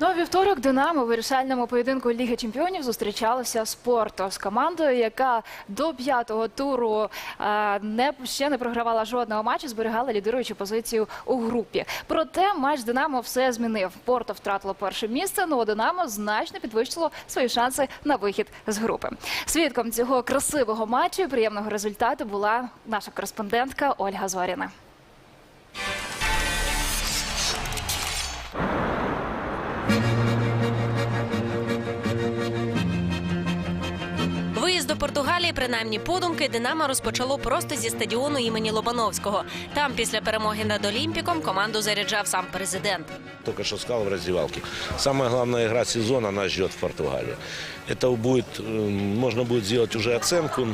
Ну вівторок Динамо у вирішальному поєдинку Ліги Чемпіонів зустрічалося з з командою, яка до п'ятого туру е, не ще не програвала жодного матчу, зберігала лідируючу позицію у групі. Проте матч Динамо все змінив. Порто втратило перше місце. Ну а Динамо значно підвищило свої шанси на вихід з групи. Свідком цього красивого матчу і приємного результату була наша кореспондентка Ольга Зоріна. Португалії, принаймні подумки, Динамо розпочало просто зі стадіону імені Лобановського. Там, після перемоги над Олімпіком, команду заряджав сам президент. Только что сказал в раздевалке. Самая главная игра сезона нас ждет в Португалии. Это будет, э, можно будет сделать уже оценку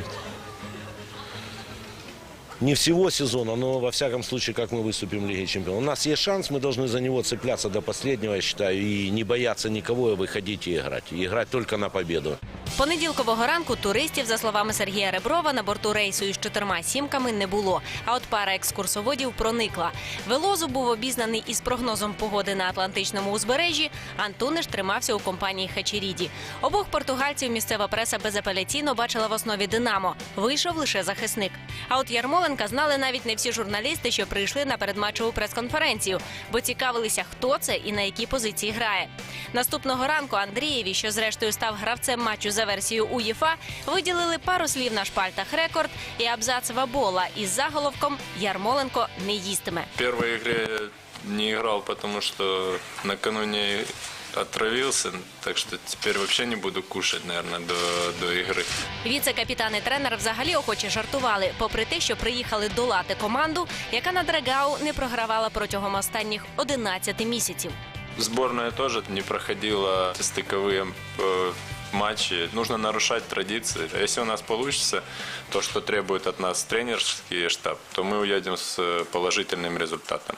не всего сезона, но во всяком случае, как мы выступим в Лиге Чемпионов. У нас есть шанс, мы должны за него цепляться до последнего, я считаю, и не бояться никого, и выходить и играть. И играть только на победу. Понеділкового ранку туристів, за словами Сергія Реброва, на борту рейсу із чотирма сімками не було. А от пара екскурсоводів проникла. Велозу був обізнаний із прогнозом погоди на Атлантичному узбережжі. Антуниш тримався у компанії Хачеріді. Обох португальців місцева преса безапеляційно бачила в основі Динамо. Вийшов лише захисник. А от Ярмоленка знали навіть не всі журналісти, що прийшли на передматчеву прес-конференцію, бо цікавилися, хто це і на якій позиції грає. Наступного ранку Андрієві, що зрештою став гравцем матчу за версією УЄФА, виділили пару слів на шпальтах рекорд і абзац Вабола із заголовком Ярмоленко не їстиме. В первой игре не играл, потому что накануне отравился, так что теперь вообще не буду кушать, наверное, до, до игры. Віце-капітан і тренер взагалі охоче жартували, попри те, що приїхали долати команду, яка на Драгау не програвала протягом останніх 11 місяців. Сборная тоже не проходила стыковые э, матчи. Нужно нарушать традиции. А Если у нас получится то, что требует от нас тренерский штаб, то мы уедем с э, положительным результатом.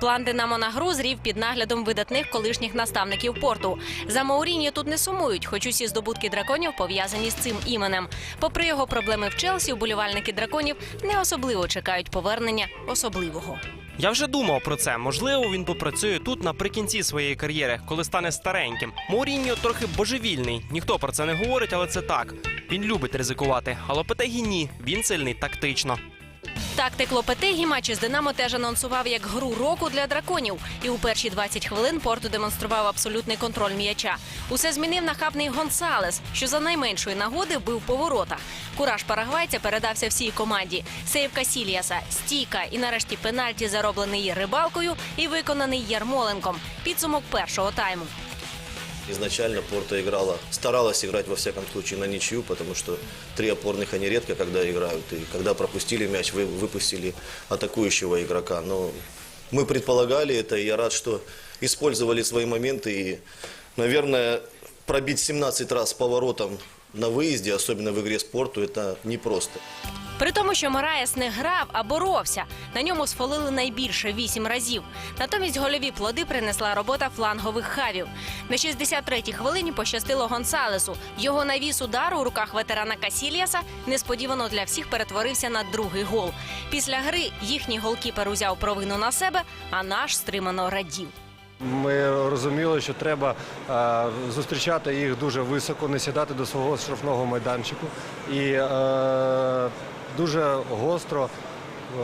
План Динамо на гру зрів під наглядом видатних колишніх наставників порту. За Мауріньо тут не сумують, хоч усі здобутки драконів пов'язані з цим іменем. Попри його проблеми в Челсі, вболівальники драконів не особливо чекають повернення особливого. Я вже думав про це. Можливо, він попрацює тут наприкінці своєї кар'єри, коли стане стареньким. Моріньо трохи божевільний. Ніхто про це не говорить, але це так. Він любить ризикувати. А Лопетегі ні. Він сильний тактично. Тактик Лопетегі матч із Динамо теж анонсував як гру року для драконів. І у перші 20 хвилин Порту демонстрував абсолютний контроль м'яча. Усе змінив нахабний Гонсалес, що за найменшої нагоди бив по воротах. Кураж парагвайця передався всій команді. Сейв Касіліаса, стійка і нарешті пенальті, зароблений рибалкою і виконаний Ярмоленком. Підсумок першого тайму. Изначально Порто играла, старалась играть во всяком случае на ничью, потому что три опорных они редко когда играют. И когда пропустили мяч, вы, выпустили атакующего игрока. Но мы предполагали это, и я рад, что использовали свои моменты. И, наверное, пробить 17 раз поворотом на выезде, особенно в игре с Порту, это непросто. При тому, що Мораєс не грав, а боровся. На ньому сфолили найбільше вісім разів. Натомість гольові плоди принесла робота флангових хавів. На 63-й хвилині пощастило Гонсалесу. Його навіс удар у руках ветерана Касіліаса несподівано для всіх перетворився на другий гол. Після гри їхній голкіпер узяв провину на себе, а наш стримано радів. Ми розуміли, що треба е, зустрічати їх дуже високо, не сідати до свого штрафного майданчику і е, дуже гостро е,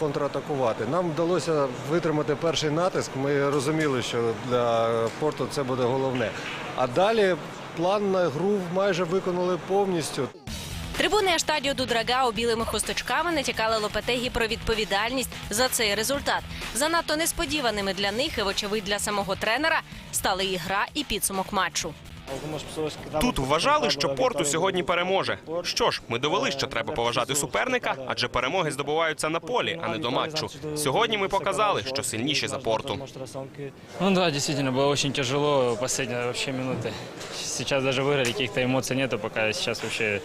контратакувати. Нам вдалося витримати перший натиск. Ми розуміли, що для порту це буде головне. А далі план на гру майже виконали повністю. Трибуни Аштадіо Дудрагау білими хусточками натякали Лопетегі про відповідальність за цей результат. Занадто несподіваними для них і, вочевидь, для самого тренера стали і гра, і підсумок матчу. Тут вважали, що порту сьогодні переможе. Що ж, ми довели, що треба поважати суперника, адже перемоги здобуваються на полі, а не до матчу. Сьогодні ми показали, що сильніші за порту. Ну да, действительно, было очень тяжело последние вообще минуты. Сейчас даже выиграли, каких-то эмоций нету, пока сейчас вообще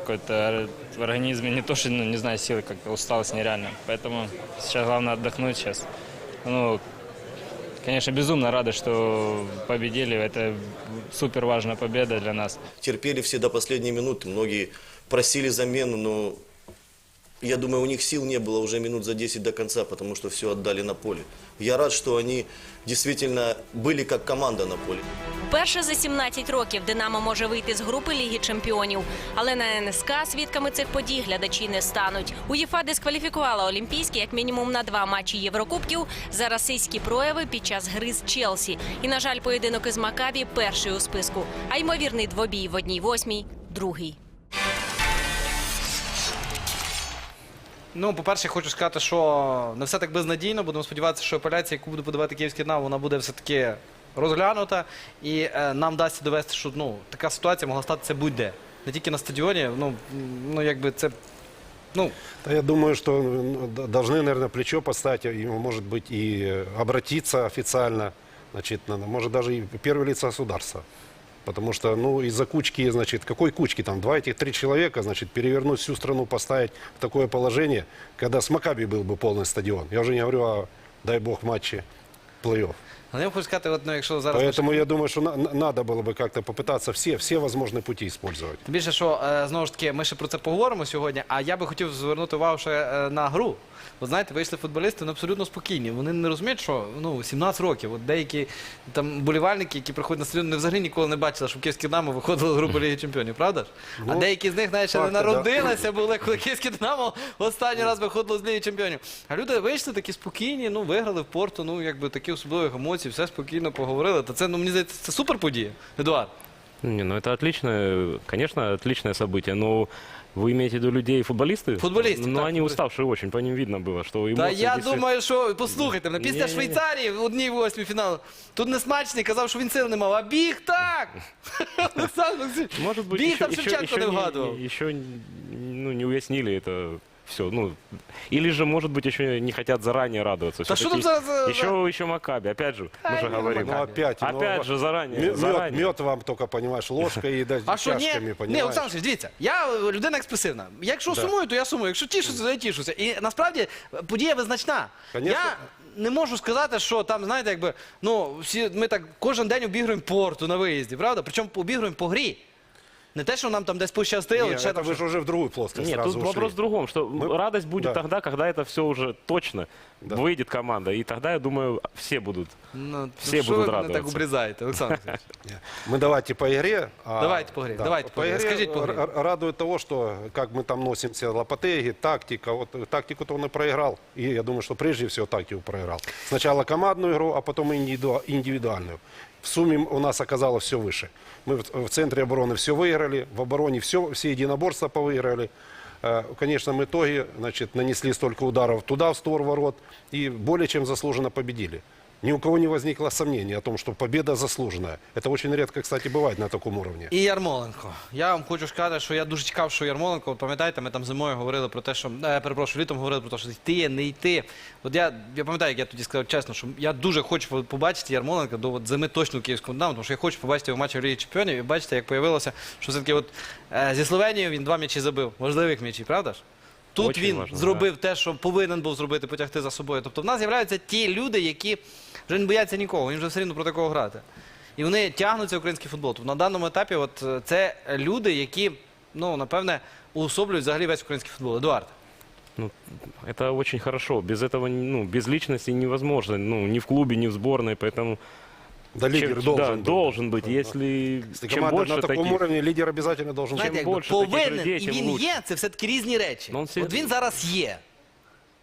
какой-то в организме не то, что, ну, не знаю, силы, как усталость нереально. Поэтому сейчас главное отдохнуть сейчас. Ну, конечно, безумно рады, что победили. Это супер важная победа для нас. Терпели все до последней минуты, многие просили замену, но я думаю, у них сил не было уже минут за 10 до конца, потому что все отдали на поле. Я рад, что они действительно были как команда на поле. Вперше за 17 років Динамо може вийти з групи Ліги Чемпіонів. Але на НСК свідками цих подій глядачі не стануть. УЄФА дискваліфікувала Олімпійські як мінімум на два матчі Єврокубків за расистські прояви під час гри з Челсі. І, на жаль, поєдинок із Макабі перший у списку. А ймовірний двобій в одній восьмій другий. Ну, по-перше, хочу сказати, що не все так безнадійно. Будемо сподіватися, що апеляція, яку буде подавати Київський Динамо, вона буде все-таки розглянута. І е, нам вдасться довести, що ну, така ситуація могла статися будь-де. Не тільки на стадіоні. Ну, м, ну якби це. Ну, Да, Я думаю, что ну, д- должны, наверное, плечо поставить, и, может быть, и э, обратиться официально, значит, на- на- может, даже и первые лица государства. Потому что, ну, из-за кучки, значит, какой кучки там, два этих, три человека, значит, перевернуть всю страну, поставить в такое положение, когда с Макаби был бы полный стадион. Я уже не говорю о, дай бог, матче плей-офф. але я хочу сказати, от, ну, якщо зараз. Поэтому я думаю, что на- на- надо было бы как-то попытаться все, все возможные пути использовать. Тим більше, що е, знову ж таки, ми ще про це поговоримо сьогодні. А я би хотів звернути увагу ще е, на гру. От знаєте, вийшли футболісти вони абсолютно спокійні. Вони не розуміють, що ну 17 років. От деякі там болівальники, які приходять на стадіон, не взагалі ніколи не бачили, що Київське Динамо виходило з групи Ліги Чемпіонів, правда ж? а Ну, деякі з них навіть ще не факти, да. народилися, були, коли Київське Динамо останній раз виходило з Ліги Чемпіонів. А люди вийшли такі спокійні, ну виграли в порту, ну якби такі особливих емоцій, все спокійно поговорили. Та це ну мені здається, це супер подія. Едуард. Не, ну это отличное, конечно, отличное событие, но вы имеете в виду людей, футболисты? Футболисты, Но так, они футболисты. уставшие очень, по ним видно было, что эмоции Та я действительно- думаю, що послухайте мене, після Ні-ні-ні. Швейцарії в одній восьмій фіналу. Тут не смачний, казав, що він сил не мав, а біг так. Олександр Олексійович, Может быть, біг еще, там еще, Шевченко еще не не, вгадував. еще ну, не уяснили это все. Ну, или же, может быть, еще не хотят заранее радоваться. Да что Всё-таки там за- за- Еще, еще Макаби, опять же, мы же не говорим. Ну, опять. ну, Опять же, заранее. Мед, заранее. мед вам только, понимаешь, ложкой и да, А що ні? чашками, Ні, понимаешь? Олександр Олексійович, дивіться, я е, людина експресивна. Якщо сумую, то я сумую. Якщо тішуся, то я тішуся. І насправді подія визначна. Конечно. Я не можу сказати, що там, знаєте, якби, ну, всі, ми так кожен день обігруємо порту на виїзді, правда? Причому обігруємо по грі. Не те, що нам там десь пощастило, Не, ще это там вы щось. же уже в другую плоскость Нет, сразу тут ушли. вопрос в другом, что Мы- радость будет Да. тогда, когда это все уже точно Да. выйдет команда. И тогда, я думаю, все будут. Ну, Всі що будуть ви мене так радуватися. обрізаєте, Олександр Олексійович? Мы давайте по игре. а- Давайте по игре, давайте по игре. Скажите по игре. р- Радует того, что как мы там носимся, лопатеги, тактика. Вот э, тактику-то он и проиграл. И я думаю, что прежде всего тактику проиграл. Сначала командную игру, а потом индивиду- индивидуальную. В сумме у нас оказалось все выше. Мы в, в центре обороны все выиграли, в обороне все, все единоборства повыиграли. Э, В конечном итоге значит, нанесли столько ударов туда, в створ ворот, и более чем заслуженно победили. Ни у кого не возникло сомнений о том, что победа заслуженная. Это очень редко, кстати, бывает на таком уровне. І Ярмоленко. Я вам хочу сказати, що я дуже чекав, що Ярмоленко, пам'ятаєте, ми там зимою говорили про те, що е, перепрошую, літом говорили про те, що йти, не йти. От я, я пам'ятаю, як я тоді сказав чесно, що я дуже хочу побачити Ярмоленка до от, зими точно в київському Динамо, тому що я хочу побачити його в в Лігі Чемпіонів і бачите, як появилося, що все-таки от е, зі Словенією він два м'ячі забив, важливих м'ячів, правда ж? Тут Очень він важливо, зробив те, що повинен був зробити, потягти за собою. Тобто в нас з'являються ті люди, які вже не бояться нікого, їм вже все рівно про такого грати. І вони тягнуться в український футбол. Тобто на даному етапі от, е, це люди, які, ну, напевне, уособлюють взагалі весь український футбол. Едуард. Ну, это очень хорошо. Без этого, ну, без личности невозможно. Ну, ни в клубе, ни в сборной. Поэтому Да, лидер чем- должен да, быть. должен быть. Если, Если чем команда больше на таком таких... уровне, лидер обязательно должен Знаєте, быть. якби більше таких повинен людей, і тим він лучше. є, це все-таки різні речі. Ну, он всі- От він зараз є.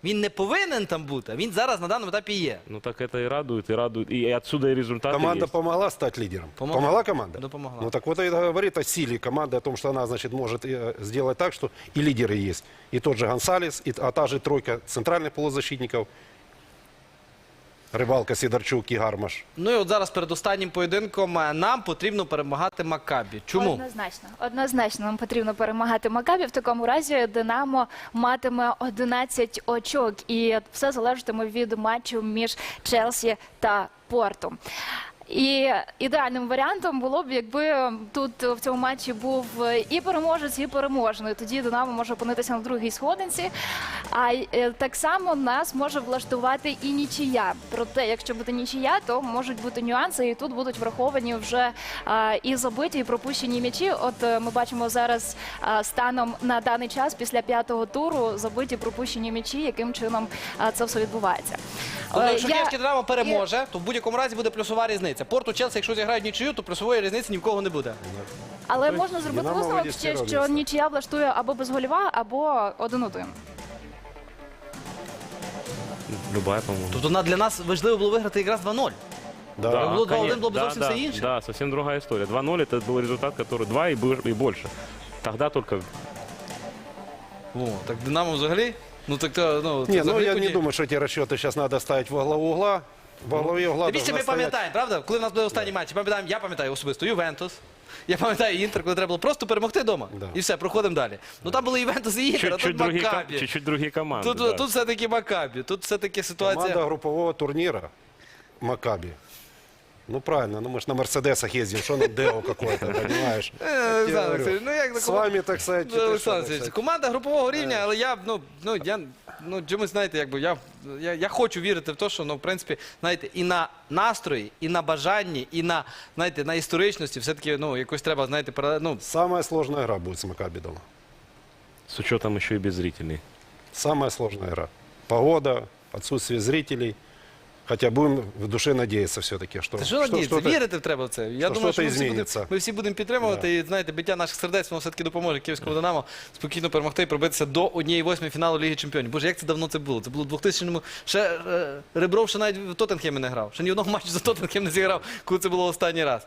Він не повинен там бути, а він зараз на даному етапі є. Ну, так это и радует, и радует. И отсюда и результаты Команда есть. помогла стать лидером? Помогла. команда? Да, помогла. Ну так вот это говорит о силе команды, о том, что она, значит, может э, сделать так, что и лидеры есть. И тот же Гонсалес, и, а та же тройка центральных полузащитников. Рибалка, Сідарчук і Гармаш. Ну і от зараз перед останнім поєдинком е, нам потрібно перемагати Макабі. Чому? Однозначно, однозначно нам потрібно перемагати Макабі. В такому разі Динамо матиме 11 очок, і все залежатиме від матчу між Челсі та Порту. І ідеальним варіантом було б, якби тут в цьому матчі був і переможець, і переможений. Тоді Динамо може опинитися на другій сходинці. А е, так само нас може влаштувати і нічия. Проте, якщо буде нічия, то можуть бути нюанси, і тут будуть враховані вже і забиті, і пропущені м'ячі. От е, ми бачимо зараз станом на даний час після п'ятого туру забиті пропущені м'ячі, яким чином це все відбувається. Тобто, Е, якщо я- київське Динамо переможе, то в будь-якому разі буде плюсова різниця Порту Челсі, якщо зіграють нічию, то плюсової різниці ні в кого не буде. Але можна зробити Динамо висновок вийде з ще, цього що місця. нічия влаштує або безгольова, або один-один. Любая, по-моему. Тобто на- для нас важливо було виграти якраз 2-0. Да. Да. Було 2-1, конечно. було б да, зовсім да, все інше. Да, совсем другая история. 2-0 это был результат, который 2 и, бо- и больше. Тогда только О, так Динамо взагалі? Ну так то, ну, це Не, ну взагалі я не подія. думаю, что эти расчеты сейчас надо ставить во главу угла. Во главе угла Дивіться, ми пам'ятаємо, правда? Коли в нас були останні матчі, пам'ятаємо, я пам'ятаю особисто Ювентус. Я пам'ятаю Інтер, коли треба було просто перемогти вдома. Да. І все, проходимо далі. Ну там були Ювентус і Інтер, а чуть-чуть тут макабі. чуть-чуть другі команди. Тут, да. тут все-таки Макабі, тут все-таки ситуація. Команда групового турніра Макаби. Ну правильно, ну мы же на Мерседесах ездим, что нам Део какой-то, понимаешь? Е, Я Олександр тебе говорю, Олексійович, ну як С вами, так сказать, Ну, это Олександр что, так Олексійович, сказать, команда групового рівня, але я ну ну я ну чомусь знаєте, якби я, я, я хочу вірити в те, що ну в принципі, знаєте, і на настрої, і на бажанні, і на знаєте, на історичності, все таки ну якось треба, знаєте, пара- ну, Самая сложная игра будет с Макаби дома. С учетом еще и беззрительный. Самая сложная игра. Погода, отсутствие зрителей. Хотя будем в душе надеяться все-таки, что, Та що что надіється, что-то- вірити в треба в це. Я що думаю, що щось ми всі, будемо, зміниться. ми всі будемо підтримувати, і знаєте, биття наших сердець воно все-таки допоможе київському Динамо спокійно перемогти і пробитися до однієї восьмої фіналу Ліги Чемпіонів. Боже, як це давно це було? Це було в 2000-му. Ще е, Ребров ще навіть в Тоттенхемі не грав. Ще ні одного матчу за Тоттенхем не зіграв, коли це було останній раз.